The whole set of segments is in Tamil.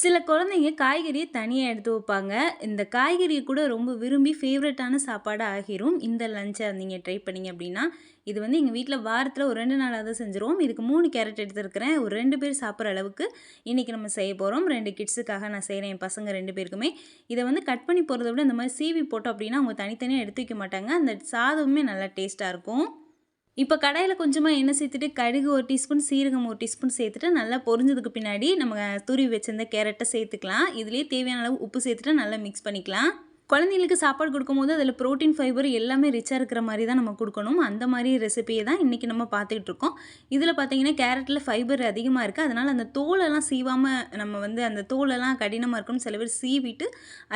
சில குழந்தைங்க காய்கறியை தனியாக எடுத்து வைப்பாங்க. இந்த காய்கறியை கூட ரொம்ப விரும்பி ஃபேவரட்டான சாப்பாடாக ஆகிரும். இந்த லஞ்சை நீங்கள் ட்ரை பண்ணீங்க அப்படின்னா இது வந்து எங்கள் வீட்டில் வாரத்தில் ஒரு ரெண்டு நாளாவது செஞ்சுருவோம். இதுக்கு மூணு கேரட் எடுத்துருக்கிறேன். ஒரு ரெண்டு பேர் சாப்பிட்ற அளவுக்கு இன்றைக்கி நம்ம செய்ய போகிறோம் ரெண்டு கிட்ஸுக்காக நான் செய்கிறேன் என் பசங்க ரெண்டு பேருக்குமே. இதை வந்து கட் பண்ணி போகிறத விட இந்த மாதிரி சீவி போட்டோம் அப்படின்னா அவங்க தனித்தனியாக எடுத்து வைக்க மாட்டாங்க. அந்த சாதமுமே நல்லா டேஸ்ட்டாக இருக்கும். இப்போ கடையில் கொஞ்சமாக எண்ணெய் சேர்த்துட்டு கடுகு ஒரு டீஸ்பூன் சீரகம் ஒரு டீஸ்பூன் சேர்த்துட்டு நல்லா பொரிஞ்சதுக்கு பின்னாடி நம்ம துருவி வச்சிருந்த கேரட்டை சேர்த்துக்கலாம். இதுலேயே தேவையான அளவு உப்பு சேர்த்துட்டு நல்லா மிக்ஸ் பண்ணிக்கலாம். குழந்தைங்களுக்கு சாப்பாடு கொடுக்கும்போது அதில் ப்ரோட்டீன் ஃபைபர் எல்லாமே ரிச்சாக இருக்கிற மாதிரி தான் நம்ம கொடுக்கணும். அந்த மாதிரி ரெசிபியை தான் இன்றைக்கி நம்ம பார்த்துக்கிட்டு இருக்கோம். இதில் பார்த்தீங்கன்னா கேரட்டில் ஃபைபர் அதிகமாக இருக்குது அதனால் அந்த தோலெல்லாம் சீவாமல் நம்ம வந்து அந்த தோலெல்லாம் கடினமாக இருக்கும்னு சில பேர் சீவிட்டு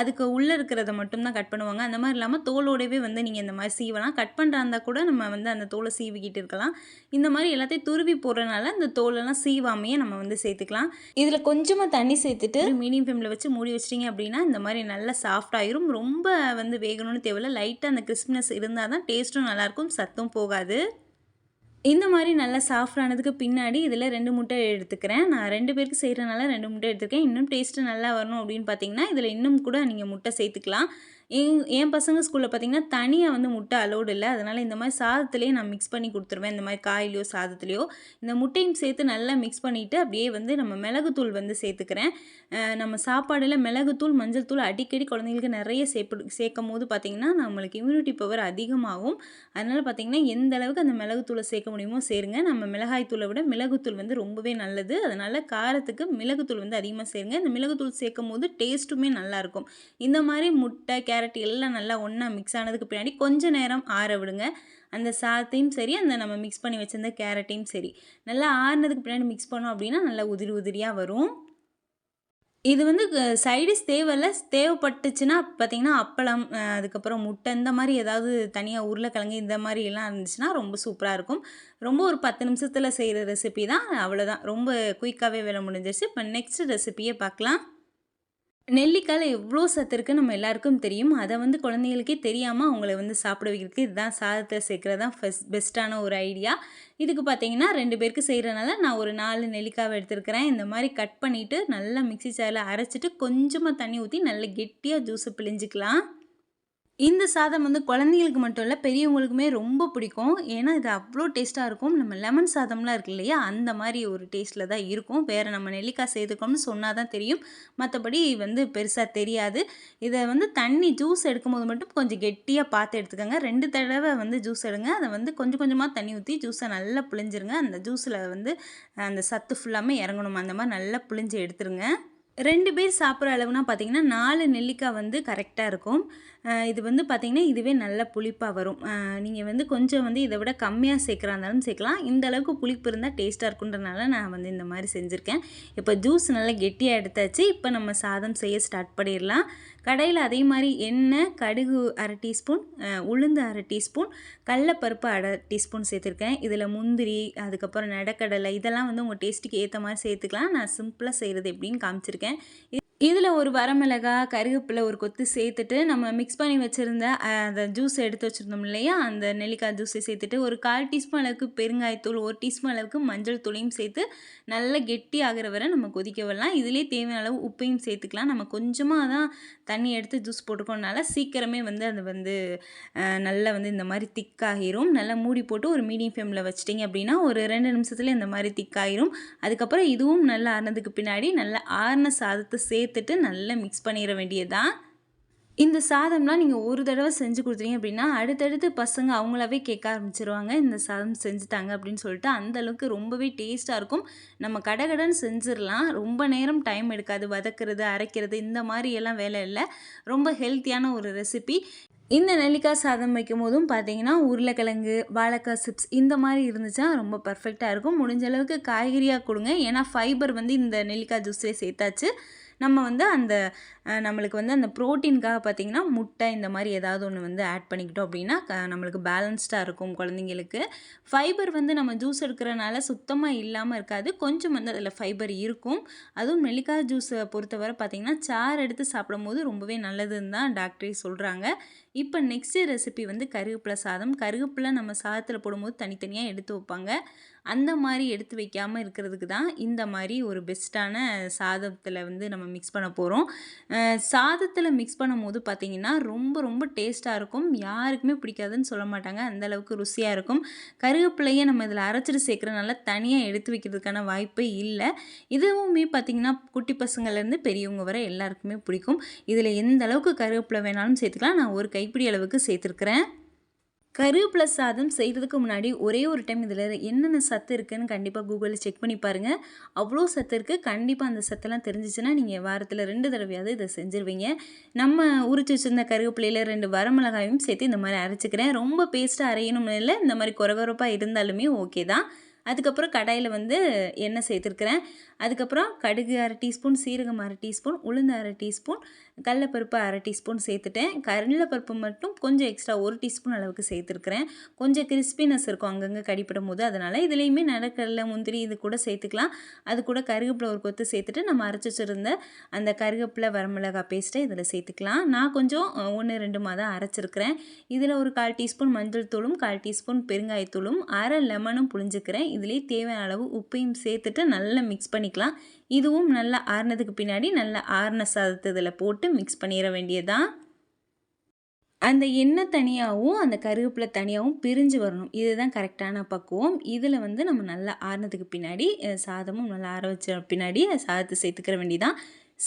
அதுக்கு உள்ளே இருக்கிறத மட்டும்தான் கட் பண்ணுவாங்க. அந்த மாதிரி இல்லாமல் தோலோடவே வந்து நீங்கள் இந்த மாதிரி சீவலாம். கட் பண்ணுறாந்தா கூட நம்ம வந்து அந்த தோலை சீவிக்கிட்டு இருக்கலாம். இந்த மாதிரி எல்லாத்தையும் துருவி போடுறதுனால அந்த தோலெல்லாம் சீவாமையே நம்ம வந்து சேர்த்துக்கலாம். இதில் கொஞ்சமாக தண்ணி சேர்த்துட்டு மீடியம் ஃப்ளேமில் வச்சு மூடி வச்சிட்டிங்க அப்படின்னா இந்த மாதிரி நல்லா சாஃப்ட் ஆயிரும். ரொம்ப வந்து வேகணும்னு தேவையில்ல. லைட்டாக அந்த கிறிஸ்பினஸ் இருந்தால் தான் டேஸ்ட்டும் நல்லாயிருக்கும் சத்தும் போகாது. இந்த மாதிரி நல்லா சாஃப்ட் ஆனதுக்கு பின்னாடி இதில் ரெண்டு முட்டை எடுத்துக்கிறேன். நான் ரெண்டு பேருக்கு செய்கிறனால ரெண்டு முட்டை எடுத்துருக்கேன். இன்னும் டேஸ்ட்டு நல்லா வரணும் அப்படின்னு பார்த்தீங்கன்னா இதில் இன்னும் கூட நீங்கள் முட்டை சேர்த்துக்கலாம். என் என் பசங்க ஸ்கூலில் பார்த்தீங்கன்னா தனியாக வந்து முட்டை அலோடு இல்லை. அதனால் இந்த மாதிரி சாதத்துலேயே நான் மிக்ஸ் பண்ணி கொடுத்துருவேன். இந்த மாதிரி காயிலையோ சாதத்துலேயோ இந்த முட்டையும் சேர்த்து நல்லா மிக்ஸ் பண்ணிவிட்டு அப்படியே வந்து நம்ம மிளகுத்தூள் வந்து சேர்த்துக்கிறேன். நம்ம சாப்பாடில் மிளகுத்தூள் மஞ்சள் தூள் அடிக்கடி குழந்தைங்களுக்கு நிறைய சேர்ப்பு சேர்க்கும் போது பார்த்திங்கன்னா நம்மளுக்கு இம்யூனிட்டி பவர் அதிகமாகும். அதனால் பார்த்திங்கன்னா எந்த அளவுக்கு அந்த மிளகுத்தூளை சேர்க்க முடியுமோ சேருங்க. நம்ம மிளகாய் தூளை விட மிளகுத்தூள் வந்து ரொம்பவே நல்லது. அதனால் காரத்துக்கு மிளகுத்தூள் வந்து அதிகமாக சேருங்க. இந்த மிளகுத்தூள் சேர்க்கும் போது டேஸ்ட்டுமே நல்லாயிருக்கும் இந்த மாதிரி முட்டை கேரட் கேரட் எல்லாம் நல்லா ஒன்றா மிக்ஸ் ஆனதுக்கு பின்னாடி கொஞ்சம் நேரம் ஆற விடுங்க. அந்த சாத்தையும் சரி அந்த நம்ம மிக்ஸ் பண்ணி வச்சுருந்த கேரட்டையும் சரி. நல்லா ஆறுனதுக்கு பின்னாடி மிக்ஸ் பண்ணோம் அப்படின்னா நல்லா உதிரி உதிரியாக வரும். இது வந்து சைடிஸ் தேவையில்ல. தேவைப்பட்டுச்சுன்னா பார்த்திங்கன்னா அப்பளம் அதுக்கப்புறம் முட்டை இந்த மாதிரி ஏதாவது தனியாக உருளைக்கிழங்கு இந்த மாதிரி எல்லாம் இருந்துச்சுன்னா ரொம்ப சூப்பராக இருக்கும். ரொம்ப ஒரு பத்து நிமிஷத்தில் செய்கிற ரெசிபி தான். அவ்வளோதான் ரொம்ப குயிக்காகவே வேலை முடிஞ்சிருச்சு. இப்போ நெக்ஸ்ட் ரெசிபியை பார்க்கலாம். நெல்லிக்காயில் எவ்வளோ சத்து இருக்குன்னு நம்ம எல்லாருக்கும் தெரியும். அதை வந்து குழந்தைங்களுக்கே தெரியாமல் அவங்கள வந்து சாப்பிட வைக்கிறதுக்கு இதுதான் சாதத்தை சேர்க்குறது தான் ஃபஸ்ட் பெஸ்ட்டான ஒரு ஐடியா இதுக்கு பார்த்தீங்கன்னா ரெண்டு பேருக்கு செய்கிறனால நான் ஒரு நாலு நெல்லிக்காவை எடுத்துருக்கிறேன். இந்த மாதிரி கட் பண்ணிவிட்டு நல்லா மிக்சி சாரில் அரைச்சிட்டு கொஞ்சமாக தண்ணி ஊற்றி நல்லா கெட்டியாக ஜூஸை பிழிஞ்சிக்கலாம். இந்த சாதம் வந்து குழந்தைங்களுக்கு மட்டும் இல்லை பெரியவங்களுக்குமே ரொம்ப பிடிக்கும். ஏன்னா இது அவ்வளோ டேஸ்ட்டாக இருக்கும். நம்ம லெமன் சாதம்லாம் இருக்கு இல்லையா அந்த மாதிரி ஒரு டேஸ்ட்டில் தான் இருக்கும். வேறு நம்ம நெல்லிக்காய் சேர்த்துக்கோம்னு சொன்னால் தான் தெரியும். மற்றபடி வந்து பெருசாக தெரியாது. இதை வந்து தண்ணி ஜூஸ் எடுக்கும்போது மட்டும் கொஞ்சம் கெட்டியாக பார்த்து எடுத்துக்கோங்க. ரெண்டு தடவை வந்து ஜூஸ் எடுங்க. அதை வந்து கொஞ்சம் கொஞ்சமாக தண்ணி ஊற்றி ஜூஸை நல்லா புளிஞ்சிருங்க அந்த ஜூஸில் வந்து அந்த சத்து ஃபுல்லாமே இறங்கணும். அந்த மாதிரி நல்லா புளிஞ்சு எடுத்துருங்க. ரெண்டு பேர் சாப்பிட்ற அளவுனா பார்த்திங்கன்னா நாலு நெல்லிக்காய் வந்து கரெக்டாக இருக்கும். இது வந்து பார்த்திங்கன்னா இதுவே நல்ல புளிப்பாக வரும். நீங்கள் வந்து கொஞ்சம் வந்து இதை விட கம்மியாக சேர்க்குறா இருந்தாலும் சேர்க்கலாம். இந்த அளவுக்கு புளிப்பு இருந்தால் டேஸ்ட்டாக இருக்குன்றனால நான் வந்து இந்த மாதிரி செஞ்சுருக்கேன். இப்போ ஜூஸ் நல்லா கெட்டியாக எடுத்தாச்சு. இப்போ நம்ம சாதம் செய்ய ஸ்டார்ட் பண்ணிடலாம். கடையில் அதே மாதிரி எண்ணெய் கடுகு அரை டீஸ்பூன் உளுந்து அரை டீஸ்பூன் கடலப்பருப்பு அரை டீஸ்பூன் சேர்த்துருக்கேன். இதில் முந்திரி அதுக்கப்புறம் நடக்கடலை இதெல்லாம் வந்து உங்கள் டேஸ்ட்டுக்கு ஏற்ற மாதிரி சேர்த்துக்கலாம். நான் சிம்பிளாக செய்கிறது எப்படின்னு காமிச்சிருக்கேன். இதில் ஒரு வரமிளகா கருவேப்பிலை ஒரு கொத்து சேர்த்துட்டு நம்ம மிக்ஸ் பண்ணி வச்சுருந்த அந்த ஜூஸ் எடுத்து வச்சுருந்தோம் இல்லையா? அந்த நெல்லிக்காய் ஜூஸை சேர்த்துட்டு ஒரு கால் டீஸ்பூன் அளவுக்கு பெருங்காயத்தூள் ஒரு டீஸ்பூன் அளவுக்கு மஞ்சள் தூளையும் சேர்த்து நல்லா கெட்டி ஆகிற வரை நம்ம கொதிக்க விடலாம். இதிலே தேவையான அளவு உப்பையும் சேர்த்துக்கலாம். நம்ம கொஞ்சமாக தான் தண்ணி எடுத்து ஜூஸ் போட்டுக்கோனால சீக்கிரமே வந்து அது வந்து நல்லா வந்து இந்த மாதிரி திக்காகிரும் நல்லா மூடி போட்டு ஒரு மீடியம் ஃப்ளேமில் வச்சிட்டிங்க அப்படின்னா ஒரு ரெண்டு நிமிஷத்தில் இந்த மாதிரி திக்காகிரும் அதுக்கப்புறம் இதுவும் நல்லா ஆறுனதுக்கு பின்னாடி நல்லா ஆறின சாதத்தை சேர்த்து சேர்த்துட்டு நல்லா மிக்ஸ் பண்ணிட வேண்டியதுதான். இந்த சாதம்லாம் நீங்கள் ஒரு தடவை செஞ்சு கொடுத்தீங்க அப்படின்னா அடுத்தடுத்து பசங்க அவங்களாவே கேட்க ஆரம்பிச்சிருவாங்க இந்த சாதம் செஞ்சுட்டாங்க அப்படின்னு சொல்லிட்டு அந்தளவுக்கு ரொம்பவே டேஸ்ட்டாக இருக்கும். நம்ம கடகடன்னு செஞ்சிடலாம். ரொம்ப நேரம் டைம் எடுக்காது. வதக்கிறது அரைக்கிறது இந்த மாதிரி எல்லாம் வேலை இல்லை. ரொம்ப ஹெல்த்தியான ஒரு ரெசிபி இந்த நெல்லிக்காய் சாதம் வைக்கும் போதும் பார்த்தீங்கன்னா உருளைக்கிழங்கு வாழைக்காய் சிப்ஸ் இந்த மாதிரி இருந்துச்சுன்னா ரொம்ப பர்ஃபெக்டாக இருக்கும். முடிஞ்ச அளவுக்கு காய்கறியாக கொடுங்க. ஏன்னா ஃபைபர் வந்து இந்த நெல்லிக்காய் ஜூஸ்லேயே சேர்த்தாச்சு. நம்ம வந்து அந்த நம்மளுக்கு வந்து அந்த ப்ரோட்டீனுக்காக பார்த்திங்கன்னா முட்டை இந்த மாதிரி ஏதாவது ஒன்று வந்து ஆட் பண்ணிக்கிட்டோம் அப்படின்னா நம்மளுக்கு பேலன்ஸ்டாக இருக்கும் குழந்தைங்களுக்கு. ஃபைபர் வந்து நம்ம ஜூஸ் எடுக்கிறனால சுத்தமாக இல்லாமல் இருக்காது. கொஞ்சம் வந்து அதில் ஃபைபர் இருக்கும். அதுவும் நெல்லிக்காய் ஜூஸை பொறுத்தவரை பார்த்திங்கன்னா சார் எடுத்து சாப்பிடும் போது ரொம்பவே நல்லதுன்னு தான் டாக்டரே சொல்கிறாங்க இப்போ நெக்ஸ்ட்டு ரெசிபி வந்து கருவேப்பிலை சாதம். கருவேப்பிலை நம்ம சாதத்தில் போடும்போது தனித்தனியாக எடுத்து வைப்பாங்க. அந்த மாதிரி எடுத்து வைக்காமல் இருக்கிறதுக்கு தான் இந்த மாதிரி ஒரு பெஸ்ட்டான சாதத்தில் வந்து நம்ம மிக்ஸ் பண்ண போகிறோம் சாதத்தில் மிக்ஸ் பண்ணும்போது பார்த்திங்கன்னா ரொம்ப ரொம்ப டேஸ்ட்டாக இருக்கும். யாருக்குமே பிடிக்காதுன்னு சொல்ல மாட்டாங்க. அந்த அளவுக்கு ருசியாக இருக்கும். கருவேப்பிலையை நம்ம இதில் அரைச்சிட்டு சேர்க்குறனால தனியாக எடுத்து வைக்கிறதுக்கான வாய்ப்பே இல்லை. இதுவுமே பார்த்திங்கன்னா குட்டி பசங்கள்லேருந்து பெரியவங்க வரை எல்லாருக்குமே பிடிக்கும். இதில் எந்த அளவுக்கு கருவேப்பிலை வேணாலும் சேர்த்துக்கலாம். நான் ஒரு கைப்பிடி அளவுக்கு சேர்த்துருக்குறேன். கருவேப்பிலை சாதம் செய்கிறதுக்கு முன்னாடி ஒரே ஒரு டைம் இதில் என்னென்ன சத்து இருக்குதுன்னு கண்டிப்பாக கூகுளில் செக் பண்ணி பாருங்கள் அவ்வளோ சத்து இருக்குது கண்டிப்பாக அந்த சத்தெல்லாம் தெரிஞ்சிச்சுன்னா நீங்கள் வாரத்தில் ரெண்டு தடவையாவது இதை செஞ்சுருவீங்க. நம்ம உரிச்சு வச்சுருந்த கருவேப்பிலையில் ரெண்டு வரமிளகாயும் சேர்த்து இந்த மாதிரி அரைச்சிக்கிறேன். ரொம்ப பேஸ்ட்டாக அரையணும்னு இல்லை இந்த மாதிரி குறகுறப்பாக இருந்தாலுமே ஓகே தான். அதுக்கப்புறம் கடாயில் வந்து எண்ணெய் சேர்த்துருக்குறேன். அதுக்கப்புறம் கடுகு அரை டீஸ்பூன் சீரகம் அரை டீஸ்பூன் உளுந்து அரை டீஸ்பூன் கடலப்பருப்பு அரை டீஸ்பூன் சேர்த்துட்டேன். கடலைப்பருப்பு மட்டும் கொஞ்சம் எக்ஸ்ட்ரா ஒரு டீஸ்பூன் அளவுக்கு சேர்த்துருக்குறேன். கொஞ்சம் கிறிஸ்பினஸ் இருக்கும் அங்கங்கே கடிப்படும் போது அதனால் இதுலேயுமே நடக்கடலை முந்திரி இது கூட சேர்த்துக்கலாம். அது கூட கருவேப்பிலை ஒரு கொத்து சேர்த்துட்டு நம்ம அரைச்சி வச்சுருந்த அந்த கருவேப்பிலை வரமிளகா பேஸ்ட்டை இதில் சேர்த்துக்கலாம். நான் கொஞ்சம் ஒன்று ரெண்டு தான் அரைச்சிருக்கிறேன். இதில் ஒரு கால் டீஸ்பூன் மஞ்சள் தூளும் கால் டீஸ்பூன் பெருங்காயத்தூளும் அரை லெமனும் புளிஞ்சுக்கிறேன் இதுலேயே தேவையான அளவு உப்பையும் சேர்த்துட்டு நல்லா மிக்ஸ் பண்ணிக்கலாம். இதுவும் நல்லா ஆறுனதுக்கு பின்னாடி நல்லா ஆறுன சாதத்தை இதில் போட்டு மிக்ஸ் பண்ணிட வேண்டியதான் அந்த எண்ணெய் தனியாகவும் அந்த கருவேப்பிலை தனியாகவும் பிரிஞ்சு வரணும். இதுதான் கரெக்டான பக்குவம். இதில் வந்து நம்ம நல்லா ஆறுனதுக்கு பின்னாடி சாதமும் நல்லா ஆற வச்ச பின்னாடி சாதத்தை சேர்த்துக்கிற வேண்டியதான்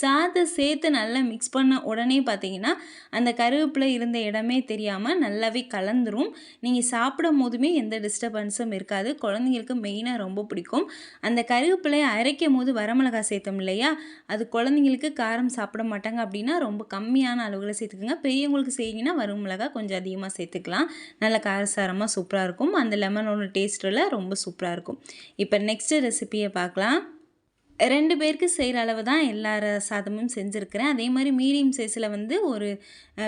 சாதம் சேர்த்து நல்லா மிக்ஸ் பண்ண உடனே பார்த்தீங்கன்னா அந்த கருவேப்பிலை இருந்த இடமே தெரியாமல் நல்லாவே கலந்துரும். நீங்கள் சாப்பிடும் போதுமே எந்த டிஸ்டர்பன்ஸும் இருக்காது. குழந்தைங்களுக்கு மெயினாக ரொம்ப பிடிக்கும். அந்த கருவேப்பிலையை அரைக்கும் போது வரமிளகா சேர்த்தோம் இல்லையா? அது குழந்தைங்களுக்கு காரம் சாப்பிட மாட்டாங்க அப்படின்னா ரொம்ப கம்மியான அளவில் சேர்த்துக்கோங்க. பெரியவங்களுக்கு செய்யுங்கன்னா வரமிளகா கொஞ்சம் அதிகமாக சேர்த்துக்கலாம். நல்ல காரசாரமாக சூப்பராக இருக்கும். அந்த லெமனோட டேஸ்ட்டில் ரொம்ப சூப்பராக இருக்கும். இப்போ நெக்ஸ்ட்டு ரெசிப்பியை பார்க்கலாம். ரெண்டு பேருக்கு செய்கிற அளவு தான் எல்லா சாதமும் செஞ்சுருக்கிறேன். அதே மாதிரி மீடியம் சைஸில் வந்து ஒரு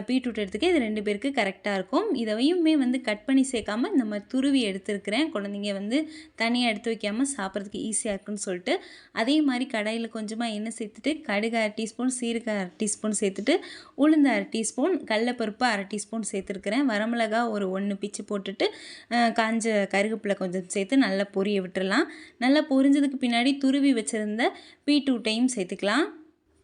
பீட்ரூட் எடுத்துக்க இது ரெண்டு பேருக்கு கரெக்டாக இருக்கும். இதையுமே வந்து கட் பண்ணி சேர்க்காமல் இந்த மாதிரி துருவி எடுத்துருக்கிறேன். குழந்தைங்க வந்து தனியாக எடுத்து வைக்காமல் சாப்பிட்றதுக்கு ஈஸியாக இருக்குன்னு சொல்லிட்டு. அதே மாதிரி கடையில் கொஞ்சமாக எண்ணெய் சேர்த்துட்டு கடுகு அரை டீஸ்பூன் சீரகம் அரை டீஸ்பூன் சேர்த்துட்டு உளுந்து அரை டீஸ்பூன் கடலப்பருப்பு அரை டீஸ்பூன் சேர்த்துருக்கிறேன். வரமிளகா ஒரு ஒன்று பிச்சு போட்டுட்டு காஞ்ச கருகப்பில் கொஞ்சம் சேர்த்து நல்லா பொரிய விட்டுடலாம் நல்லா பொரிஞ்சதுக்கு பின்னாடி துருவி வச்சுருந்த பீட்ரூட்டையும் சேர்த்துக்கலாம்.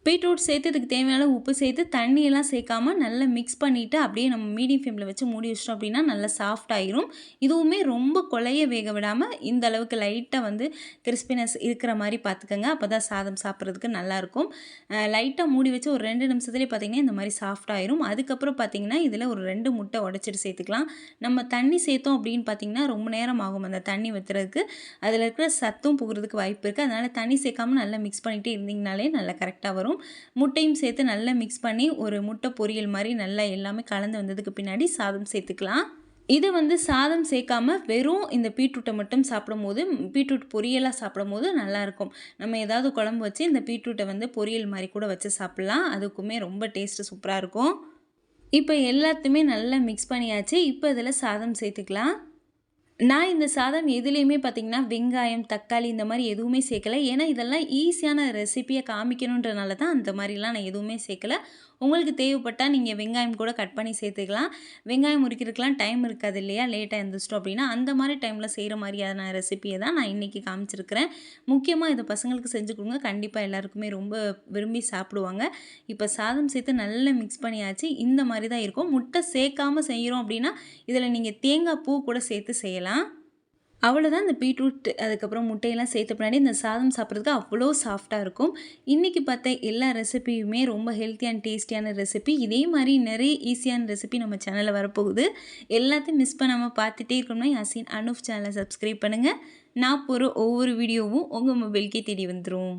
பீட்ரூட் சேர்த்து இதுக்கு தேவையான உப்பு சேர்த்து தண்ணியெல்லாம் சேர்க்காம நல்லா மிக்ஸ் பண்ணிவிட்டு அப்படியே நம்ம மீடியம் ஃப்ளேமில் வச்சு மூடி வச்சிட்டோம் அப்படின்னா நல்லா சாஃப்ட் ஆயிரும். இதுவுமே ரொம்ப கொலைய வேக விடாமல் இந்த அளவுக்கு லைட்டாக வந்து கிறிஸ்பினஸ் இருக்கிற மாதிரி பார்த்துக்கோங்க. அப்போ தான் சாதம் சாப்பிட்றதுக்கு நல்லாயிருக்கும் லைட்டாக மூடி வச்சு ஒரு ரெண்டு நிமிஷத்துலேயே பார்த்திங்கன்னா இந்த மாதிரி சாஃப்ட் ஆயிரும். அதுக்கப்புறம் பார்த்திங்கன்னா இதில் ஒரு ரெண்டு முட்டை உடச்சிட்டு சேர்த்துக்கலாம். நம்ம தண்ணி சேர்த்தோம் அப்படின்னு பார்த்திங்கன்னா ரொம்ப நேரம் ஆகும் அந்த தண்ணி வைத்துறதுக்கு அதில் இருக்கிற சத்தும் புகிறதுக்கு வாய்ப்பு இருக்குது அதனால் தண்ணி சேர்க்காமல் நல்லா மிக்ஸ் பண்ணிகிட்டே இருந்தீங்கனாலே நல்லா கரெக்டாக வரும். முட்டையும் சேர்த்து நல்லா மிக்ஸ் பண்ணி ஒரு முட்டை பொரியல் மாதிரி நல்லா எல்லாமே கலந்து வந்ததுக்கு பின்னாடி சாதம் சேர்த்துக்கலாம். இது வந்து சாதம் சேர்க்காம வெறும் இந்த பீட்ரூட்டை மட்டும் சாப்பிடும்போது பீட்ரூட் பொரியலாக சாப்பிடும் போது நல்லாயிருக்கும் நம்ம ஏதாவது குழம்பு வச்சு இந்த பீட்ரூட்டை வந்து பொரியல் மாதிரி கூட வச்சு சாப்பிட்லாம். அதுக்குமே ரொம்ப டேஸ்ட்டு சூப்பராக இருக்கும். இப்போ எல்லாத்தையுமே நல்லா மிக்ஸ் பண்ணியாச்சு. இப்போ இதில் சாதம் சேர்த்துக்கலாம். நான் இந்த சாதம் எதுலேயுமே பார்த்திங்கன்னா வெங்காயம் தக்காளி இந்த மாதிரி எதுவுமே சேர்க்கலை. ஏன்னா இதெல்லாம் ஈஸியான ரெசிப்பியை காமிக்கணுன்றனால தான் அந்த மாதிரிலாம் நான் எதுவுமே சேர்க்கலை. உங்களுக்கு தேவைப்பட்டால் நீங்கள் வெங்காயம் கூட கட் பண்ணி சேர்த்துக்கலாம். வெங்காயம் முறிக்கிறதுக்கெலாம் டைம் இருக்காது இல்லையா? லேட்டாக இருந்துச்சிட்டோம் அப்படின்னா அந்த மாதிரி டைமில் செய்கிற மாதிரியான ரெசிப்பியை தான் நான் இன்றைக்கி காமிச்சிருக்கிறேன். முக்கியமாக இதை பசங்களுக்கு செஞ்சு கொடுங்க. கண்டிப்பாக எல்லாருக்குமே ரொம்ப விரும்பி சாப்பிடுவாங்க. இப்போ சாதம் சேர்த்து நல்லா மிக்ஸ் பண்ணியாச்சு. இந்த மாதிரி தான் இருக்கும். முட்டை சேர்க்காமல் செய்கிறோம் அப்படின்னா இதில் நீங்கள் தேங்காய் பூ கூட சேர்த்து செய்யலாம். அவ்வளோதான் இந்த பீட்ரூட் அதுக்கப்புறம் முட்டையெல்லாம் சேர்த்த பின்னாடி இந்த சாதம் சாப்பிட்றதுக்கு அவ்வளோ சாஃப்டாக இருக்கும். இன்றைக்கி பார்த்த எல்லா ரெசிபியுமே ரொம்ப ஹெல்த்தியான டேஸ்டியான ரெசிபி இதே மாதிரி நிறைய ஈஸியான ரெசிபி நம்ம சேனலில் வரப்போகுது. எல்லாத்தையும் மிஸ் பண்ணாமல் பார்த்துட்டே இருக்கணும்னா யாசின் அனுஃப் சேனலை சப்ஸ்கிரைப் பண்ணுங்கள் நான் போகிற ஒவ்வொரு வீடியோவும் உங்கள் மொபைல்கே தேடி வந்துடும்